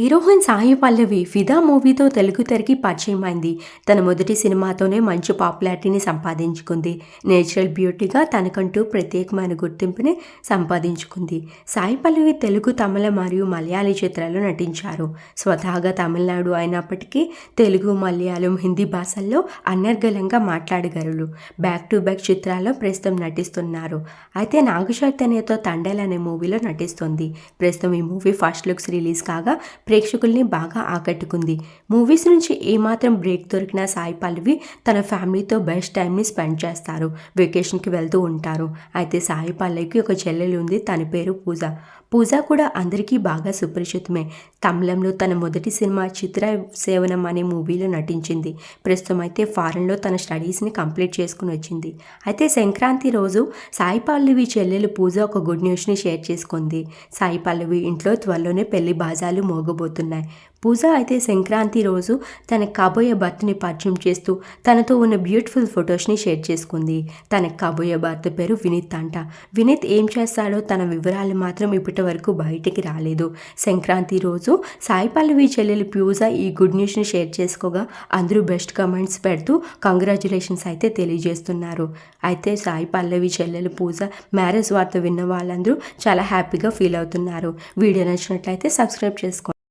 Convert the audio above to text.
Heroine Sai Pallavi ఫిదా మూవీతో తెలుగు తెరకి పరిచయమైంది. తన మొదటి సినిమాతోనే మంచి పాపులారిటీని సంపాదించుకుంది. నేచురల్ బ్యూటీగా తనకంటూ ప్రత్యేకమైన గుర్తింపుని సంపాదించుకుంది. సాయి పల్లవి తెలుగు తమిళ మరియు మలయాళీ చిత్రాల్లో నటించారు. స్వతహాగా తమిళనాడు అయినప్పటికీ తెలుగు మలయాళం హిందీ భాషల్లో అనర్గళంగా మాట్లాడగలరు. బ్యాక్ టు బ్యాక్ చిత్రాల్లో ప్రస్తుతం నటిస్తున్నారు. అయితే నాగ చైతన్యతో తండేల్ అనే మూవీలో నటిస్తుంది. ప్రస్తుతం ఈ మూవీ ఫస్ట్ లుక్స్ రిలీజ్ కాగా ప్రేక్షకుల్ని బాగా ఆకట్టుకుంది. మూవీస్ నుంచి ఏమాత్రం బ్రేక్ దొరికినా సాయి పల్లవి తన ఫ్యామిలీతో బెస్ట్ టైంని స్పెండ్ చేస్తారు. వెకేషన్కి వెళ్తూ ఉంటారు. అయితే సాయి పల్లవికి ఒక చెల్లెలు ఉంది. తన పేరు పూజ. పూజ కూడా అందరికీ బాగా సుపరిచితమే. తమిళంలో తన మొదటి సినిమా చిత్ర సేవనం అనే మూవీలో నటించింది. ప్రస్తుతం అయితే ఫారెన్లో తన స్టడీస్ని కంప్లీట్ చేసుకుని వచ్చింది. అయితే సంక్రాంతి రోజు సాయి పల్లవి చెల్లెలు పూజ ఒక గుడ్ న్యూస్ని షేర్ చేసుకుంది. సాయి పల్లవి ఇంట్లో త్వరలోనే పెళ్ళి బాజాలు మోగబోతున్నాయి పూజ అయితే సంక్రాంతి రోజు తన కాబోయే భర్తని పరిచయం చేస్తూ తనతో ఉన్న బ్యూటిఫుల్ ఫొటోస్ని షేర్ చేసుకుంది. తన కాబోయే భర్త పేరు వినీత్ అంట. వినీత్ ఏం చేస్తాడో తన వివరాలు మాత్రం ఇప్పటి వరకు బయటికి రాలేదు. సంక్రాంతి రోజు సాయి పల్లవి చెల్లెలు పూజ ఈ గుడ్ న్యూస్ని షేర్ చేసుకోగా అందరూ బెస్ట్ కమెంట్స్ పెడుతూ కంగ్రాచులేషన్స్ అయితే తెలియజేస్తున్నారు. అయితే సాయి పల్లవి చెల్లెలు పూజ మ్యారేజ్ వార్త విన్న వాళ్ళందరూ చాలా హ్యాపీగా ఫీల్ అవుతున్నారు. వీడియో నచ్చినట్లయితే సబ్స్క్రైబ్ చేసుకోండి.